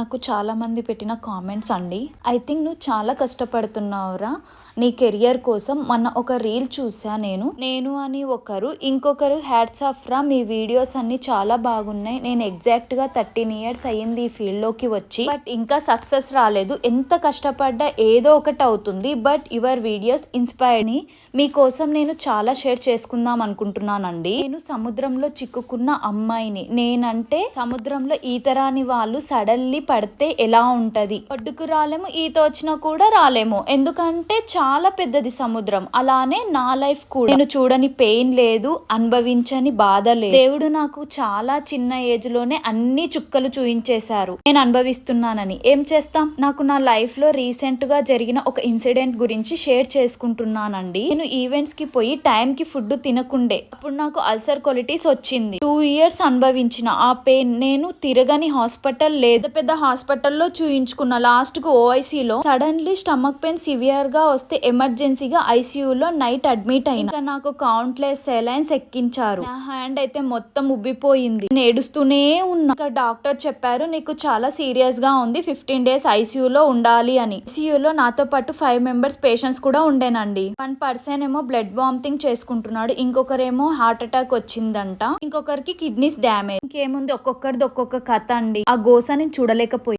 నాకు చాలామంది పెట్టిన కామెంట్స్ అండి. ఐ థింక్ నువ్వు చాలా కష్టపడుతున్నావురా. నీ కెరియర్ కోసం మొన్న ఒక రీల్ చూసా నేను. నేను అని ఒకరు ఇంకొకరు హ్యాట్స్ ఆఫ్ రా మీ వీడియోస్ అన్ని చాలా బాగున్నాయి. నేను ఎగ్జాక్ట్గా థర్టీన్ ఇయర్స్ అయ్యింది ఈ ఫీల్డ్లోకి వచ్చి. బట్ ఇంకా సక్సెస్ రాలేదు. ఎంత కష్టపడ్డా ఏదో ఒకటి అవుతుంది. బట్ యువర్ వీడియోస్ ఇన్స్పైర్ని మీకోసం నేను చాలా షేర్ చేసుకుందాం అనుకుంటున్నానండి. నేను సముద్రంలో చిక్కుకున్న అమ్మాయిని. నేనంటే సముద్రంలో ఈతరాని వాళ్ళు సడన్లీ పడితే ఎలా ఉంటుంది? ఒడ్డుకు రాలేము ఈత వచ్చినా కూడా రాలేము. ఎందుకంటే చాలా పెద్దది సముద్రం. అలానే నా లైఫ్ కూడా. నేను చూడని పెయిన్ లేదు అనుభవించని బాధ లేదు. దేవుడు నాకు చాలా చిన్న ఏజ్లోనే అన్ని చుక్కలు చూయించేశారు. నేను అనుభవిస్తున్నానని. ఏం చేస్తాం? నాకు నా లైఫ్లో రీసెంట్గా జరిగిన ఒక ఇన్సిడెంట్ గురించి షేర్ చేసుకుంటున్నానండి. నేను ఈవెంట్స్కి పోయి టైం కి ఫుడ్ తినకుండే. అప్పుడు నాకు అల్సర్ క్వాలిటీస్ వచ్చింది. టూ ఇయర్స్ అనుభవించిన ఆ పెయిన్ నేను తిరగని హాస్పిటల్ లేదు. పెద్ద హాస్పిటల్లో చూయించుకున్న లాస్ట్కు ఓఐసీలో సడన్లీ స్టమక్ పెయిన్ సివియర్గా వస్తే ఎమర్జెన్సీగా ఐసీయూలో నైట్ అడ్మిట్ అయినా. ఇంకా నాకు కౌంట్లెస్ సెలైన్స్ ఎక్కించారు. నా హ్యాండ్ అయితే మొత్తం ఉబ్బిపోయింది. నేను ఏడుస్తూనే ఉన్నా. ఇంకా డాక్టర్ చెప్పారు నీకు చాలా సీరియస్గా ఉంది. ఫిఫ్టీన్ డేస్ ఐసీయూలో ఉండాలి అని. ఐసీయూలో నాతో పాటు ఫైవ్ మెంబర్స్ పేషెంట్స్ కూడా ఉండేనండి. వన్ పర్సన్ ఏమో బ్లడ్ వామిటింగ్ చేసుకుంటున్నాడు. ఇంకొకరేమో హార్ట్ అటాక్ వచ్చిందంట. ఇంకొకరికి కిడ్నీస్ డ్యామేజ్. ఇంకేముంది? ఒక్కొక్కరిది ఒక్కొక్క కథ అండి. ఆ గోస నేను చూడలేకపోయి